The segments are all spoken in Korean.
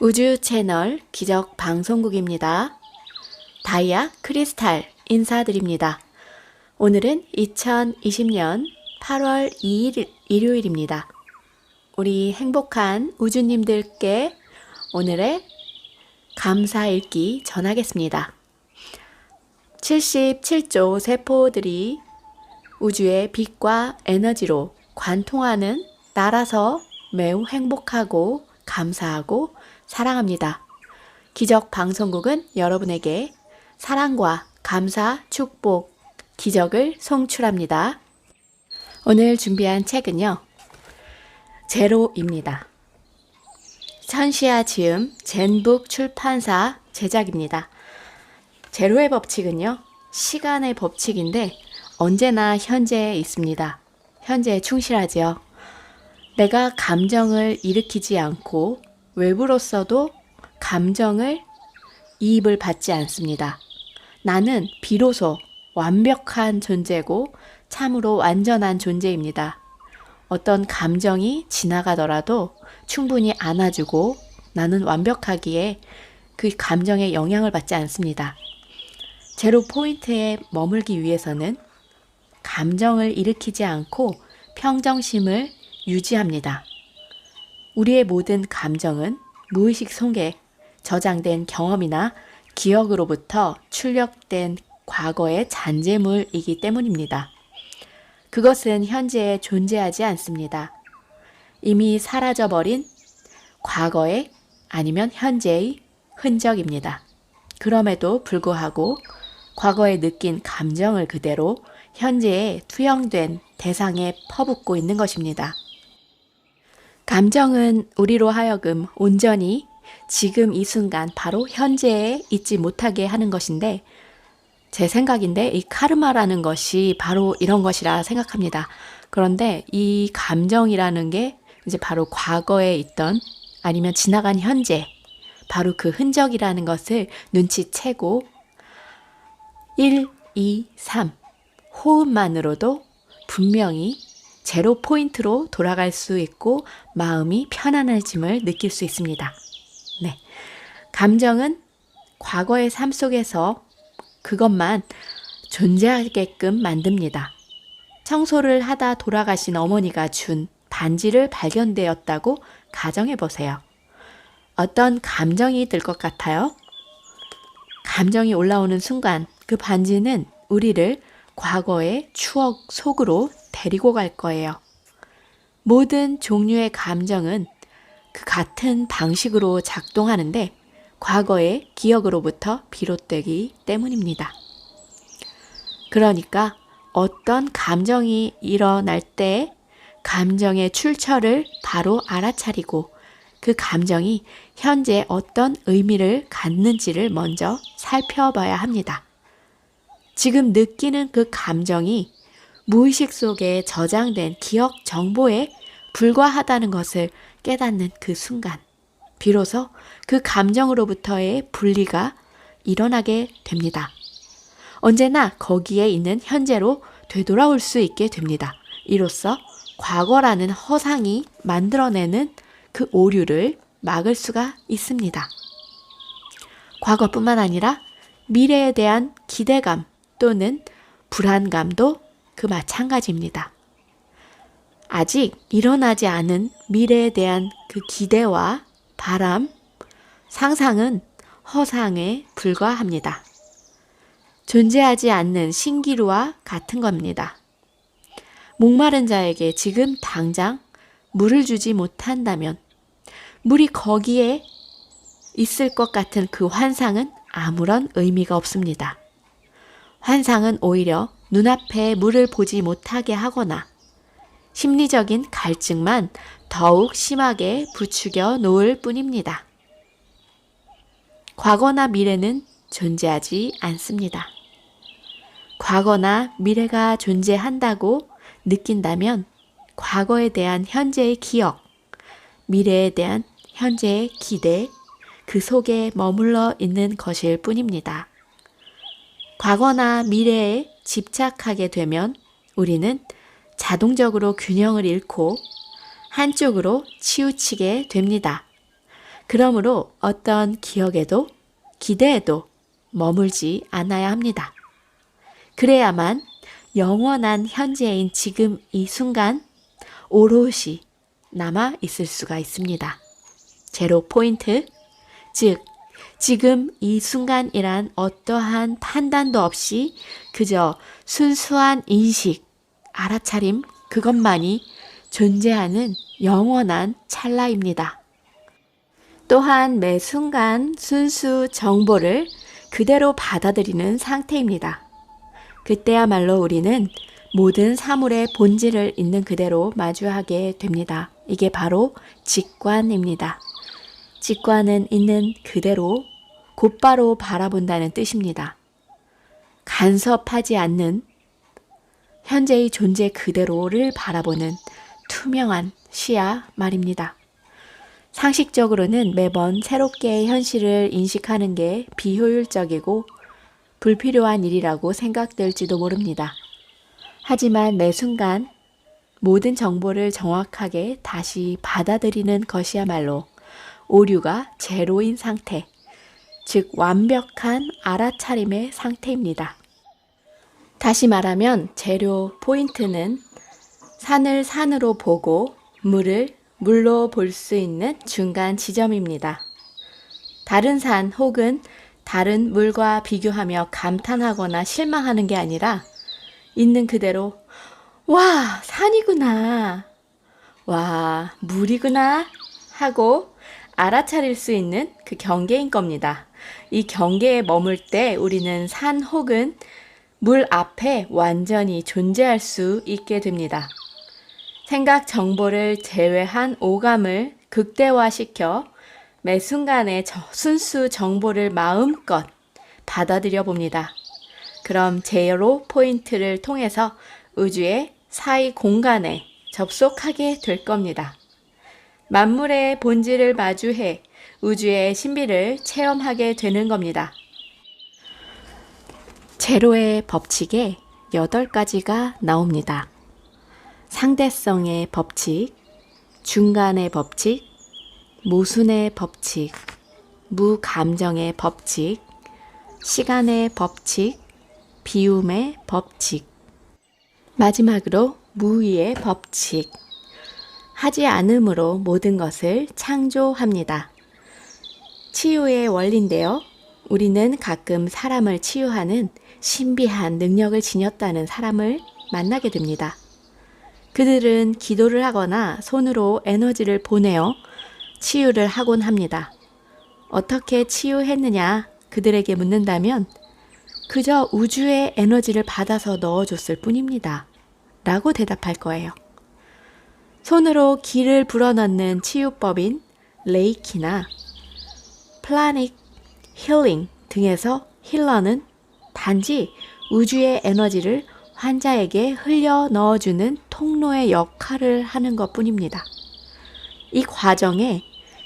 우주 채널 기적 방송국입니다. 다이아 크리스탈 인사드립니다. 오늘은 2020년 8월 2일 일요일입니다. 우리 행복한 우주님들께 오늘의 감사 읽기 전하겠습니다. 77조 세포들이 우주의 빛과 에너지로 관통하는 나라서 매우 행복하고 감사하고 사랑합니다. 기적 방송국은 여러분에게 사랑과 감사, 축복, 기적을 송출합니다. 오늘 준비한 책은요. 제로입니다. 천시아 지음 젠북 출판사 제작입니다. 제로의 법칙은요. 시간의 법칙인데 언제나 현재에 있습니다. 현재에 충실하지요. 내가 감정을 일으키지 않고 외부로서도 감정을 이입을 받지 않습니다. 나는 비로소 완벽한 존재고 참으로 완전한 존재입니다. 어떤 감정이 지나가더라도 충분히 안아주고 나는 완벽하기에 그 감정에 영향을 받지 않습니다. 제로 포인트에 머물기 위해서는 감정을 일으키지 않고 평정심을 유지합니다. 우리의 모든 감정은 무의식 속에 저장된 경험이나 기억으로부터 출력된 과거의 잔재물이기 때문입니다. 그것은 현재에 존재하지 않습니다. 이미 사라져버린 과거의 아니면 현재의 흔적입니다. 그럼에도 불구하고 과거에 느낀 감정을 그대로 현재에 투영된 대상에 퍼붓고 있는 것입니다. 감정은 우리로 하여금 온전히 지금 이 순간 바로 현재에 있지 못하게 하는 것인데 제 생각인데 이 카르마라는 것이 바로 이런 것이라 생각합니다. 그런데 이 감정이라는 게 이제 바로 과거에 있던 아니면 지나간 현재 바로 그 흔적이라는 것을 눈치채고 1, 2, 3 호흡만으로도 분명히 제로 포인트로 돌아갈 수 있고 마음이 편안해짐을 느낄 수 있습니다. 네. 감정은 과거의 삶 속에서 그것만 존재하게끔 만듭니다. 청소를 하다 돌아가신 어머니가 준 반지를 발견되었다고 가정해 보세요. 어떤 감정이 들 것 같아요? 감정이 올라오는 순간 그 반지는 우리를 과거의 추억 속으로 데리고 갈 거예요. 모든 종류의 감정은 그 같은 방식으로 작동하는데 과거의 기억으로부터 비롯되기 때문입니다. 그러니까 어떤 감정이 일어날 때 감정의 출처를 바로 알아차리고 그 감정이 현재 어떤 의미를 갖는지를 먼저 살펴봐야 합니다. 지금 느끼는 그 감정이 무의식 속에 저장된 기억 정보에 불과하다는 것을 깨닫는 그 순간, 비로소 그 감정으로부터의 분리가 일어나게 됩니다. 언제나 거기에 있는 현재로 되돌아올 수 있게 됩니다. 이로써 과거라는 허상이 만들어내는 그 오류를 막을 수가 있습니다. 과거뿐만 아니라 미래에 대한 기대감 또는 불안감도 그 마찬가지입니다. 아직 일어나지 않은 미래에 대한 그 기대와 바람, 상상은 허상에 불과합니다. 존재하지 않는 신기루와 같은 겁니다. 목마른 자에게 지금 당장 물을 주지 못한다면 물이 거기에 있을 것 같은 그 환상은 아무런 의미가 없습니다. 환상은 오히려 눈앞에 물을 보지 못하게 하거나 심리적인 갈증만 더욱 심하게 부추겨 놓을 뿐입니다. 과거나 미래는 존재하지 않습니다. 과거나 미래가 존재한다고 느낀다면 과거에 대한 현재의 기억, 미래에 대한 현재의 기대, 그 속에 머물러 있는 것일 뿐입니다. 과거나 미래에 집착하게 되면 우리는 자동적으로 균형을 잃고 한쪽으로 치우치게 됩니다. 그러므로 어떤 기억에도 기대에도 머물지 않아야 합니다. 그래야만 영원한 현재인 지금 이 순간 오롯이 남아 있을 수가 있습니다. 제로 포인트, 즉, 지금 이 순간이란 어떠한 판단도 없이 그저 순수한 인식, 알아차림, 그것만이 존재하는 영원한 찰나입니다. 또한 매 순간 순수 정보를 그대로 받아들이는 상태입니다. 그때야말로 우리는 모든 사물의 본질을 있는 그대로 마주하게 됩니다. 이게 바로 직관입니다. 직관은 있는 그대로 곧바로 바라본다는 뜻입니다. 간섭하지 않는 현재의 존재 그대로를 바라보는 투명한 시야 말입니다. 상식적으로는 매번 새롭게 현실을 인식하는 게 비효율적이고 불필요한 일이라고 생각될지도 모릅니다. 하지만 매 순간 모든 정보를 정확하게 다시 받아들이는 것이야말로 오류가 제로인 상태, 즉 완벽한 알아차림의 상태입니다. 다시 말하면 재료 포인트는 산을 산으로 보고 물을 물로 볼 수 있는 중간 지점입니다. 다른 산 혹은 다른 물과 비교하며 감탄하거나 실망하는 게 아니라 있는 그대로 와, 산이구나. 와, 물이구나. 하고 알아차릴 수 있는 그 경계인 겁니다. 이 경계에 머물 때 우리는 산 혹은 물 앞에 완전히 존재할 수 있게 됩니다. 생각 정보를 제외한 오감을 극대화시켜 매 순간의 순수 정보를 마음껏 받아들여 봅니다. 그럼 제로 포인트를 통해서 우주의 사이 공간에 접속하게 될 겁니다. 만물의 본질을 마주해 우주의 신비를 체험하게 되는 겁니다. 제로의 법칙에 8가지가 나옵니다. 상대성의 법칙, 중간의 법칙, 모순의 법칙, 무감정의 법칙, 시간의 법칙, 비움의 법칙, 마지막으로 무의의 법칙. 하지 않음으로 모든 것을 창조합니다. 치유의 원리인데요. 우리는 가끔 사람을 치유하는 신비한 능력을 지녔다는 사람을 만나게 됩니다. 그들은 기도를 하거나 손으로 에너지를 보내어 치유를 하곤 합니다. 어떻게 치유했느냐 그들에게 묻는다면 그저 우주의 에너지를 받아서 넣어줬을 뿐입니다. 라고 대답할 거예요. 손으로 기를 불어넣는 치유법인 레이키나 플라닉 힐링 등에서 힐러는 단지 우주의 에너지를 환자에게 흘려 넣어주는 통로의 역할을 하는 것 뿐입니다. 이 과정에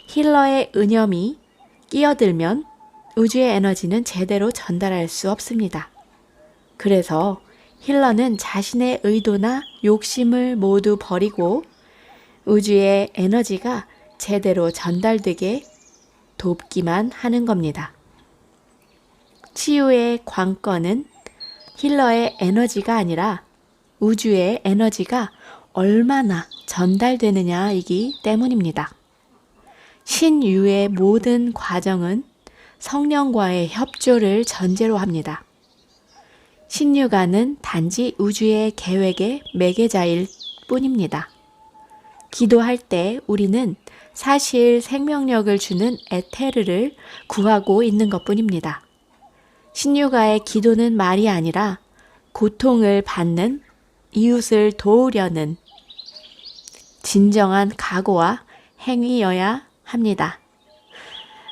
힐러의 은염이 끼어들면 우주의 에너지는 제대로 전달할 수 없습니다. 그래서 힐러는 자신의 의도나 욕심을 모두 버리고 우주의 에너지가 제대로 전달되게 돕기만 하는 겁니다. 치유의 관건은 힐러의 에너지가 아니라 우주의 에너지가 얼마나 전달되느냐이기 때문입니다. 신유의 모든 과정은 성령과의 협조를 전제로 합니다. 신유가는 단지 우주의 계획의 매개자일 뿐입니다. 기도할 때 우리는 사실 생명력을 주는 에테르를 구하고 있는 것 뿐입니다. 신유가의 기도는 말이 아니라 고통을 받는 이웃을 도우려는 진정한 각오와 행위여야 합니다.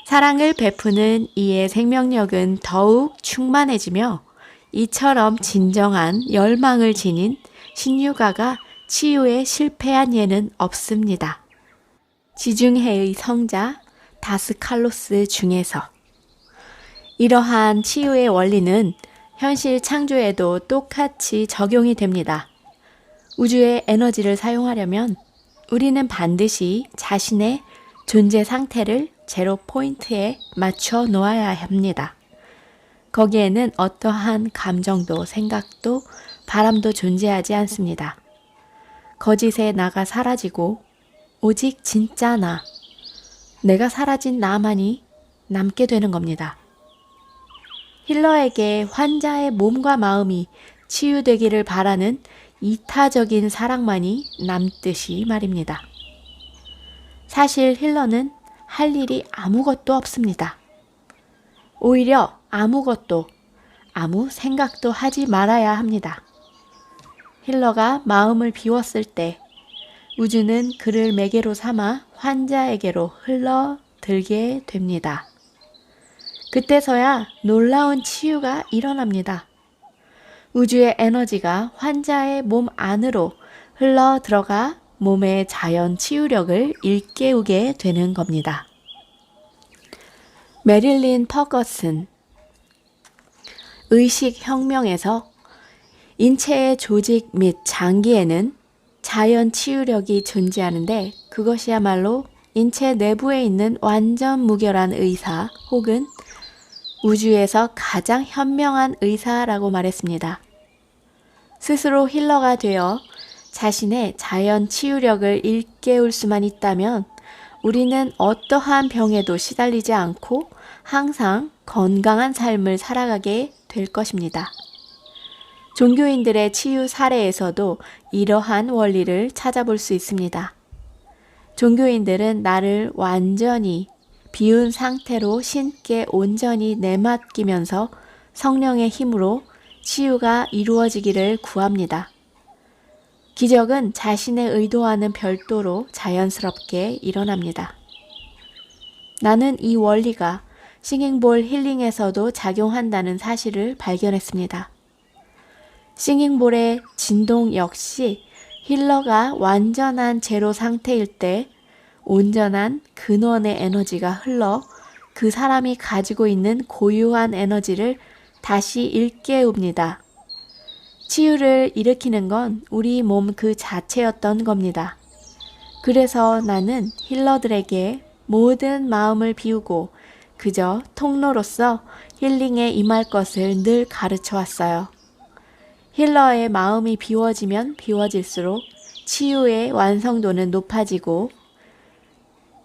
사랑을 베푸는 이의 생명력은 더욱 충만해지며 이처럼 진정한 열망을 지닌 신유가가 치유에 실패한 예는 없습니다. 지중해의 성자 다스칼로스 중에서 이러한 치유의 원리는 현실 창조에도 똑같이 적용이 됩니다. 우주의 에너지를 사용하려면 우리는 반드시 자신의 존재 상태를 제로 포인트에 맞춰 놓아야 합니다. 거기에는 어떠한 감정도 생각도 바람도 존재하지 않습니다. 거짓의 나가 사라지고 오직 진짜 나, 내가 사라진 나만이 남게 되는 겁니다. 힐러에게 환자의 몸과 마음이 치유되기를 바라는 이타적인 사랑만이 남듯이 말입니다. 사실 힐러는 할 일이 아무것도 없습니다. 오히려 아무것도, 아무 생각도 하지 말아야 합니다. 힐러가 마음을 비웠을 때 우주는 그를 매개로 삼아 환자에게로 흘러들게 됩니다. 그때서야 놀라운 치유가 일어납니다. 우주의 에너지가 환자의 몸 안으로 흘러 들어가 몸의 자연 치유력을 일깨우게 되는 겁니다. 메릴린 퍼거슨 의식 혁명에서 인체의 조직 및 장기에는 자연 치유력이 존재하는데 그것이야말로 인체 내부에 있는 완전 무결한 의사 혹은 우주에서 가장 현명한 의사라고 말했습니다. 스스로 힐러가 되어 자신의 자연 치유력을 일깨울 수만 있다면 우리는 어떠한 병에도 시달리지 않고 항상 건강한 삶을 살아가게 될 것입니다. 종교인들의 치유 사례에서도 이러한 원리를 찾아볼 수 있습니다. 종교인들은 나를 완전히 비운 상태로 신께 온전히 내맡기면서 성령의 힘으로 치유가 이루어지기를 구합니다. 기적은 자신의 의도와는 별도로 자연스럽게 일어납니다. 나는 이 원리가 싱잉볼 힐링에서도 작용한다는 사실을 발견했습니다. 싱잉볼의 진동 역시 힐러가 완전한 제로 상태일 때 온전한 근원의 에너지가 흘러 그 사람이 가지고 있는 고유한 에너지를 다시 일깨웁니다. 치유를 일으키는 건 우리 몸 그 자체였던 겁니다. 그래서 나는 힐러들에게 모든 마음을 비우고 그저 통로로서 힐링에 임할 것을 늘 가르쳐 왔어요. 힐러의 마음이 비워지면 비워질수록 치유의 완성도는 높아지고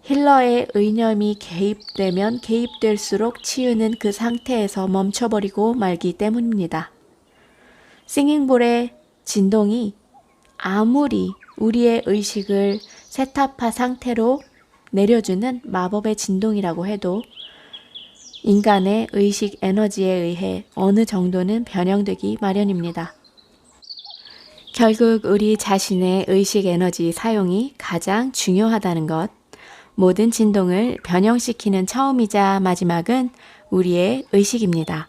힐러의 의념이 개입되면 개입될수록 치유는 그 상태에서 멈춰버리고 말기 때문입니다. 싱잉볼의 진동이 아무리 우리의 의식을 세타파 상태로 내려주는 마법의 진동이라고 해도 인간의 의식 에너지에 의해 어느 정도는 변형되기 마련입니다. 결국 우리 자신의 의식 에너지 사용이 가장 중요하다는 것. 모든 진동을 변형시키는 처음이자 마지막은 우리의 의식입니다.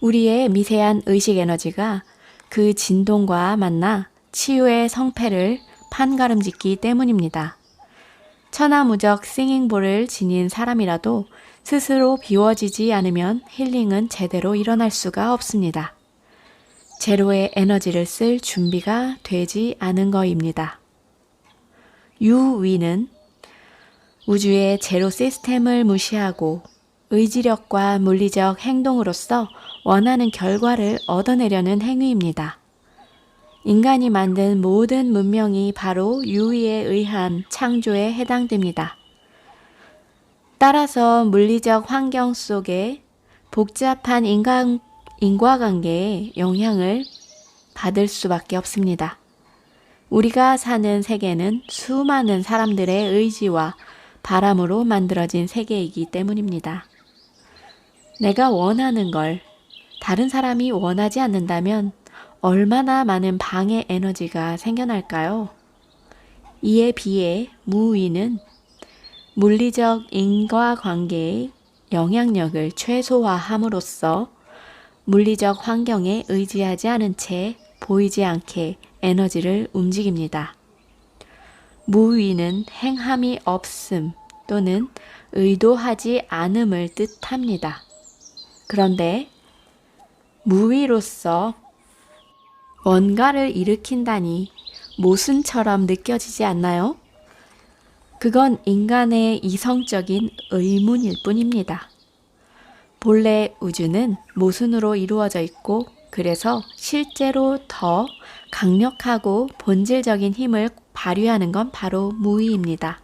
우리의 미세한 의식 에너지가 그 진동과 만나 치유의 성패를 판가름 짓기 때문입니다. 천하무적 싱잉볼을 지닌 사람이라도 스스로 비워지지 않으면 힐링은 제대로 일어날 수가 없습니다. 제로의 에너지를 쓸 준비가 되지 않은 거입니다. 유위는 우주의 제로 시스템을 무시하고 의지력과 물리적 행동으로서 원하는 결과를 얻어내려는 행위입니다. 인간이 만든 모든 문명이 바로 유의에 의한 창조에 해당됩니다. 따라서 물리적 환경 속에 복잡한 인간, 인과관계에 영향을 받을 수밖에 없습니다. 우리가 사는 세계는 수많은 사람들의 의지와 바람으로 만들어진 세계이기 때문입니다. 내가 원하는 걸 다른 사람이 원하지 않는다면 얼마나 많은 방해 에너지가 생겨날까요? 이에 비해 무위는 물리적 인과관계의 영향력을 최소화함으로써 물리적 환경에 의지하지 않은 채 보이지 않게 에너지를 움직입니다. 무위는 행함이 없음 또는 의도하지 않음을 뜻합니다. 그런데 무위로서 뭔가를 일으킨다니 모순처럼 느껴지지 않나요? 그건 인간의 이성적인 의문일 뿐입니다. 본래 우주는 모순으로 이루어져 있고 그래서 실제로 더 강력하고 본질적인 힘을 발휘하는 건 바로 무의입니다.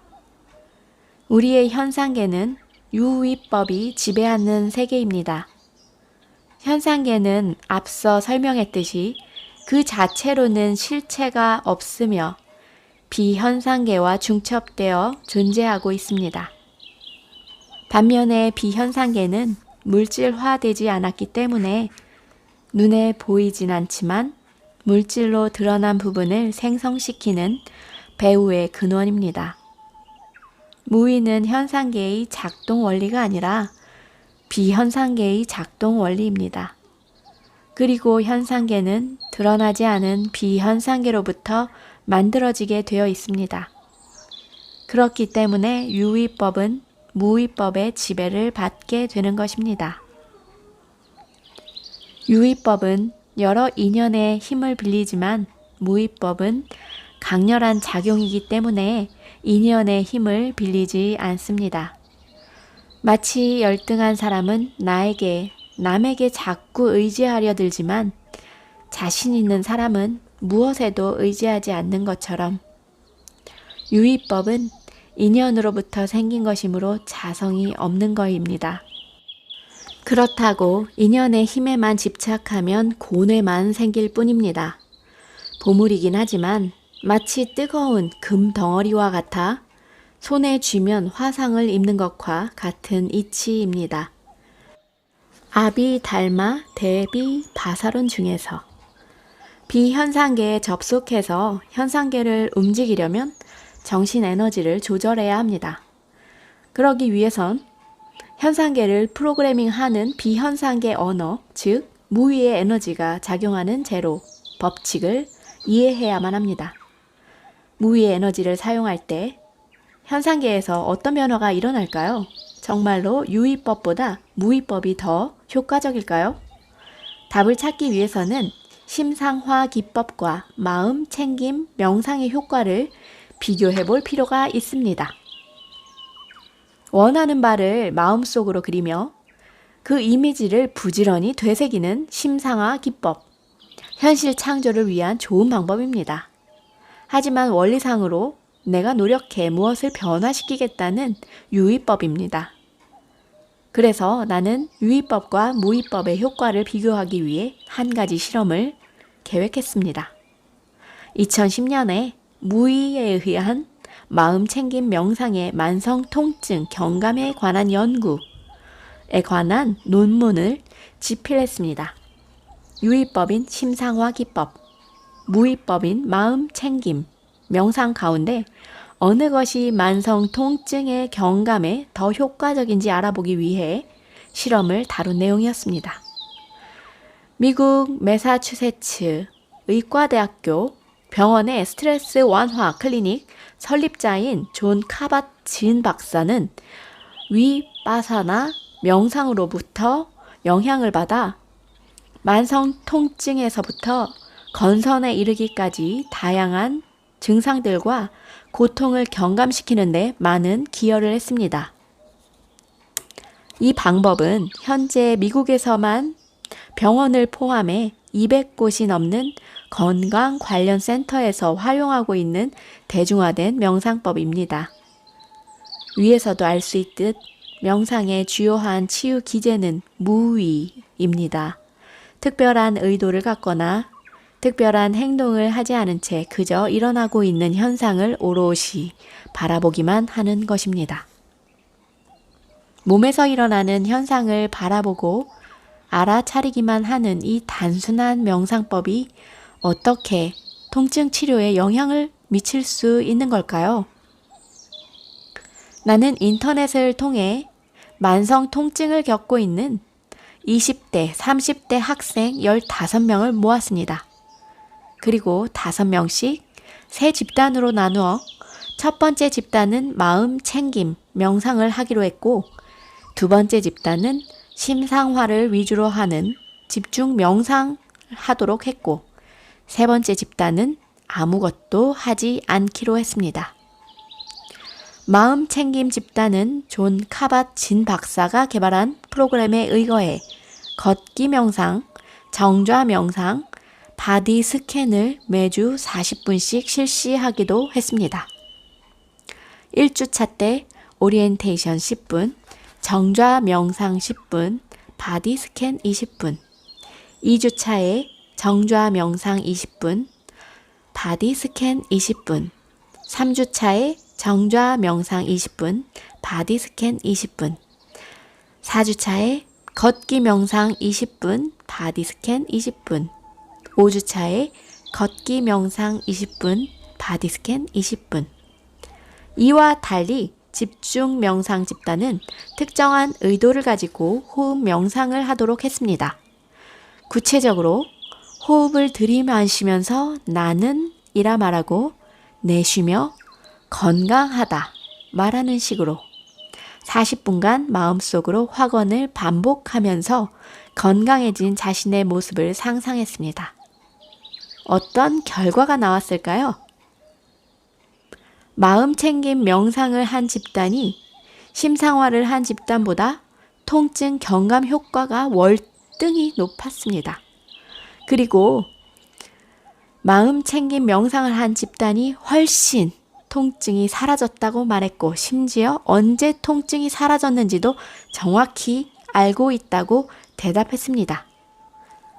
우리의 현상계는 유의법이 지배하는 세계입니다. 현상계는 앞서 설명했듯이 그 자체로는 실체가 없으며 비현상계와 중첩되어 존재하고 있습니다. 반면에 비현상계는 물질화되지 않았기 때문에 눈에 보이진 않지만 물질로 드러난 부분을 생성시키는 배우의 근원입니다. 무의는 현상계의 작동 원리가 아니라 비현상계의 작동 원리입니다. 그리고 현상계는 드러나지 않은 비현상계로부터 만들어지게 되어 있습니다. 그렇기 때문에 유의법은 무의법의 지배를 받게 되는 것입니다. 유의법은 여러 인연의 힘을 빌리지만 무의법은 강렬한 작용이기 때문에 인연의 힘을 빌리지 않습니다. 마치 열등한 사람은 나에게, 남에게 자꾸 의지하려 들지만 자신 있는 사람은 무엇에도 의지하지 않는 것처럼 유의법은 인연으로부터 생긴 것이므로 자성이 없는 것입니다. 그렇다고 인연의 힘에만 집착하면 고뇌만 생길 뿐입니다. 보물이긴 하지만 마치 뜨거운 금 덩어리와 같아 손에 쥐면 화상을 입는 것과 같은 이치입니다. 아비, 달마, 대비, 바사론 중에서 비현상계에 접속해서 현상계를 움직이려면 정신 에너지를 조절해야 합니다. 그러기 위해선 현상계를 프로그래밍 하는 비현상계 언어, 즉, 무위의 에너지가 작용하는 제로, 법칙을 이해해야만 합니다. 무위의 에너지를 사용할 때 현상계에서 어떤 변화가 일어날까요? 정말로 유의법보다 무의법이 더 효과적일까요? 답을 찾기 위해서는 심상화 기법과 마음 챙김 명상의 효과를 비교해 볼 필요가 있습니다. 원하는 바를 마음속으로 그리며 그 이미지를 부지런히 되새기는 심상화 기법. 현실 창조를 위한 좋은 방법입니다. 하지만 원리상으로 내가 노력해 무엇을 변화시키겠다는 유의법입니다. 그래서 나는 유의법과 무의법의 효과를 비교하기 위해 한 가지 실험을 계획했습니다. 2010년에 무의에 의한 마음 챙김 명상의 만성 통증 경감에 관한 연구에 관한 논문을 집필했습니다. 유의법인 심상화 기법, 무의법인 마음 챙김, 명상 가운데 어느 것이 만성 통증의 경감에 더 효과적인지 알아보기 위해 실험을 다룬 내용이었습니다. 미국 메사추세츠 의과대학교 병원의 스트레스 완화 클리닉 설립자인 존 카바진 박사는 위빠사나 명상으로부터 영향을 받아 만성 통증에서부터 건선에 이르기까지 다양한 증상들과 고통을 경감시키는 데 많은 기여를 했습니다. 이 방법은 현재 미국에서만 병원을 포함해 200곳이 넘는 건강 관련 센터에서 활용하고 있는 대중화된 명상법입니다. 위에서도 알 수 있듯 명상의 주요한 치유 기제는 무위입니다. 특별한 의도를 갖거나 특별한 행동을 하지 않은 채 그저 일어나고 있는 현상을 오롯이 바라보기만 하는 것입니다. 몸에서 일어나는 현상을 바라보고 알아차리기만 하는 이 단순한 명상법이 어떻게 통증 치료에 영향을 미칠 수 있는 걸까요? 나는 인터넷을 통해 만성 통증을 겪고 있는 20대, 30대 학생 15명을 모았습니다. 그리고 5명씩 세 집단으로 나누어 첫 번째 집단은 마음 챙김, 명상을 하기로 했고, 두 번째 집단은 심상화를 위주로 하는 집중 명상 하도록 했고, 세 번째 집단은 아무것도 하지 않기로 했습니다. 마음 챙김 집단은 존 카밭 진 박사가 개발한 프로그램에 의거해 걷기 명상, 정좌 명상, 바디 스캔을 매주 40분씩 실시하기도 했습니다. 1주차 때 오리엔테이션 10분, 정좌 명상 10분, 바디 스캔 20분. 2주차에 정좌 명상 20분, 바디 스캔 20분. 3주차에 정좌 명상 20분, 바디 스캔 20분. 4주차에 걷기 명상 20분, 바디 스캔 20분. 5주차에 걷기 명상 20분, 바디 스캔 20분. 이와 달리 집중 명상 집단은 특정한 의도를 가지고 호흡 명상을 하도록 했습니다. 구체적으로 호흡을 들이마시면서 나는 이라 말하고 내쉬며 건강하다 말하는 식으로 40분간 마음속으로 확언을 반복하면서 건강해진 자신의 모습을 상상했습니다. 어떤 결과가 나왔을까요? 마음 챙김 명상을 한 집단이 심상화를 한 집단보다 통증 경감 효과가 월등히 높았습니다. 그리고 마음 챙김 명상을 한 집단이 훨씬 통증이 사라졌다고 말했고 심지어 언제 통증이 사라졌는지도 정확히 알고 있다고 대답했습니다.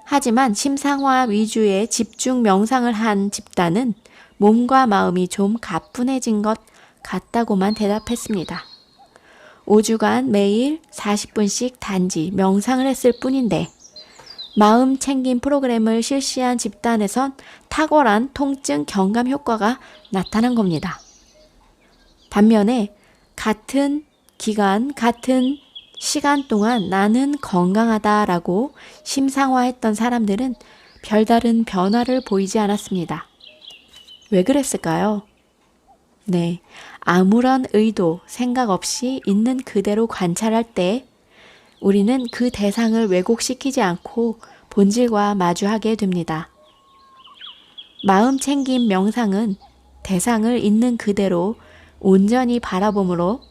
하지만 심상화 위주의 집중 명상을 한 집단은 몸과 마음이 좀 가뿐해진 것 같다고만 대답했습니다. 5주간 매일 40분씩 단지 명상을 했을 뿐인데 마음 챙김 프로그램을 실시한 집단에선 탁월한 통증 경감 효과가 나타난 겁니다. 반면에 같은 기간, 같은 시간 동안 나는 건강하다라고 심상화했던 사람들은 별다른 변화를 보이지 않았습니다. 왜 그랬을까요? 네. 아무런 의도, 생각 없이 있는 그대로 관찰할 때 우리는 그 대상을 왜곡시키지 않고 본질과 마주하게 됩니다. 마음 챙김 명상은 대상을 있는 그대로 온전히 바라봄으로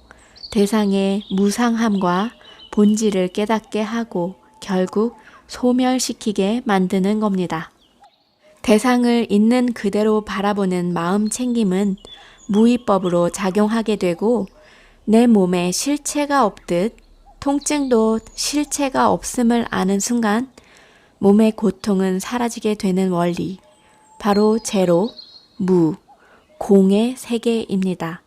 대상의 무상함과 본질을 깨닫게 하고 결국 소멸시키게 만드는 겁니다. 대상을 있는 그대로 바라보는 마음 챙김은 무의법으로 작용하게 되고 내 몸에 실체가 없듯 통증도 실체가 없음을 아는 순간 몸의 고통은 사라지게 되는 원리. 바로 제로, 무, 공의 세계입니다.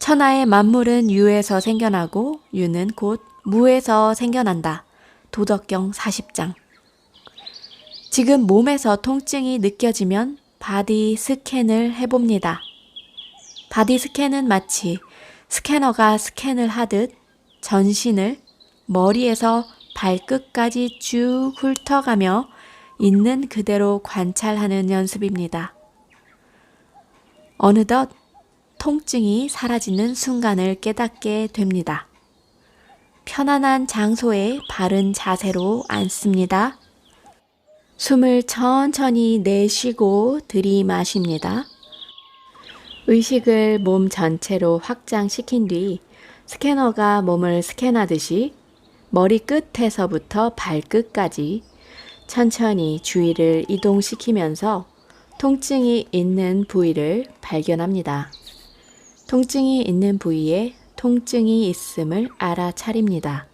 천하의 만물은 유에서 생겨나고 유는 곧 무에서 생겨난다. 도덕경 40장. 지금 몸에서 통증이 느껴지면 바디 스캔을 해봅니다. 바디 스캔은 마치 스캐너가 스캔을 하듯 전신을 머리에서 발끝까지 쭉 훑어가며 있는 그대로 관찰하는 연습입니다. 어느덧 통증이 사라지는 순간을 깨닫게 됩니다. 편안한 장소에 바른 자세로 앉습니다. 숨을 천천히 내쉬고 들이마십니다. 의식을 몸 전체로 확장시킨 뒤 스캐너가 몸을 스캔하듯이 머리 끝에서부터 발끝까지 천천히 주위를 이동시키면서 통증이 있는 부위를 발견합니다. 통증이 있는 부위에 통증이 있음을 알아차립니다.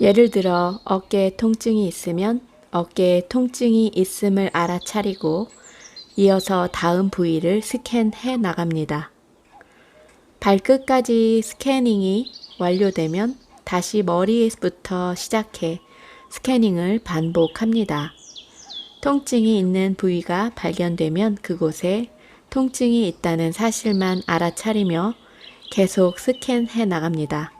예를 들어 어깨에 통증이 있으면 어깨에 통증이 있음을 알아차리고 이어서 다음 부위를 스캔해 나갑니다. 발끝까지 스캐닝이 완료되면 다시 머리부터 시작해 스캐닝을 반복합니다. 통증이 있는 부위가 발견되면 그곳에 통증이 있다는 사실만 알아차리며 계속 스캔해 나갑니다.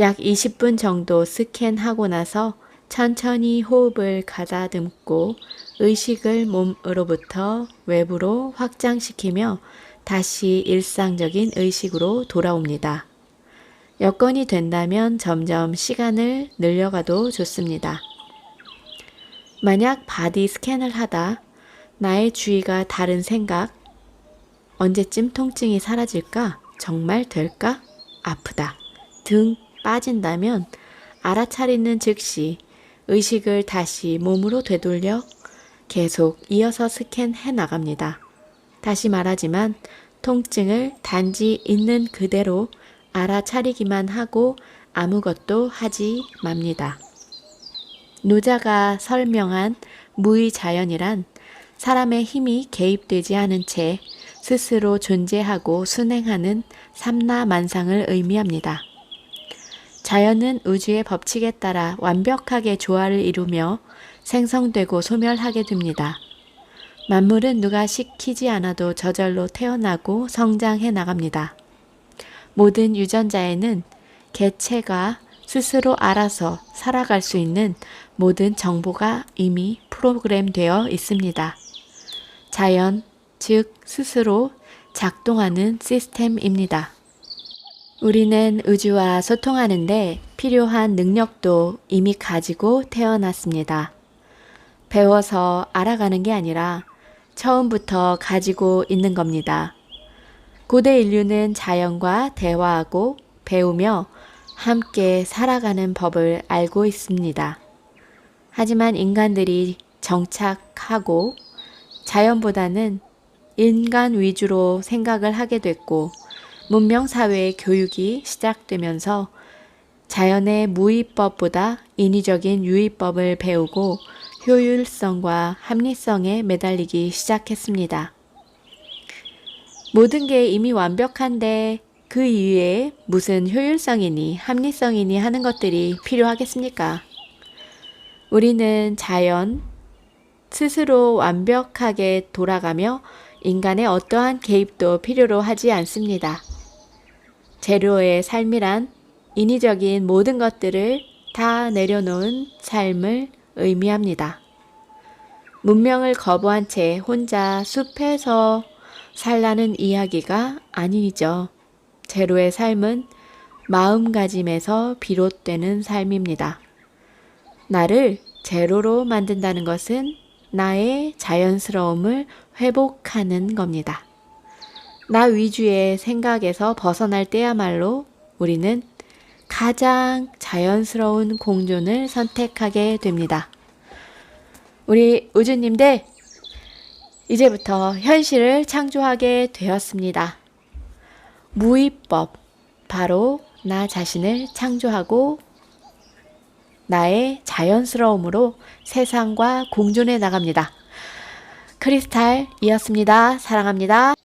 약 20분 정도 스캔하고 나서 천천히 호흡을 가다듬고 의식을 몸으로부터 외부로 확장시키며 다시 일상적인 의식으로 돌아옵니다. 여건이 된다면 점점 시간을 늘려가도 좋습니다. 만약 바디 스캔을 하다 나의 주의가 다른 생각, 언제쯤 통증이 사라질까? 정말 될까? 아프다. 등 빠진다면 알아차리는 즉시 의식을 다시 몸으로 되돌려 계속 이어서 스캔해 나갑니다. 다시 말하지만 통증을 단지 있는 그대로 알아차리기만 하고 아무것도 하지 맙니다. 노자가 설명한 무의자연이란 사람의 힘이 개입되지 않은 채 스스로 존재하고 순행하는 삼라만상을 의미합니다. 자연은 우주의 법칙에 따라 완벽하게 조화를 이루며 생성되고 소멸하게 됩니다. 만물은 누가 시키지 않아도 저절로 태어나고 성장해 나갑니다. 모든 유전자에는 개체가 스스로 알아서 살아갈 수 있는 모든 정보가 이미 프로그램되어 있습니다. 자연, 즉 스스로 작동하는 시스템입니다. 우리는 우주와 소통하는데 필요한 능력도 이미 가지고 태어났습니다. 배워서 알아가는 게 아니라 처음부터 가지고 있는 겁니다. 고대 인류는 자연과 대화하고 배우며 함께 살아가는 법을 알고 있습니다. 하지만 인간들이 정착하고 자연보다는 인간 위주로 생각을 하게 됐고 문명 사회의 교육이 시작되면서 자연의 무위법보다 인위적인 유의법을 배우고 효율성과 합리성에 매달리기 시작했습니다. 모든 게 이미 완벽한데 그 이외에 무슨 효율성이니 합리성이니 하는 것들이 필요하겠습니까? 우리는 자연 스스로 완벽하게 돌아가며 인간의 어떠한 개입도 필요로 하지 않습니다. 재료의 삶이란 인위적인 모든 것들을 다 내려놓은 삶을 의미합니다. 문명을 거부한 채 혼자 숲에서 살라는 이야기가 아니죠. 제로의 삶은 마음가짐에서 비롯되는 삶입니다. 나를 제로로 만든다는 것은 나의 자연스러움을 회복하는 겁니다. 나 위주의 생각에서 벗어날 때야말로 우리는 가장 자연스러운 공존을 선택하게 됩니다. 우리 우주님들, 이제부터 현실을 창조하게 되었습니다. 무위법, 바로 나 자신을 창조하고 나의 자연스러움으로 세상과 공존해 나갑니다. 크리스탈이었습니다. 사랑합니다.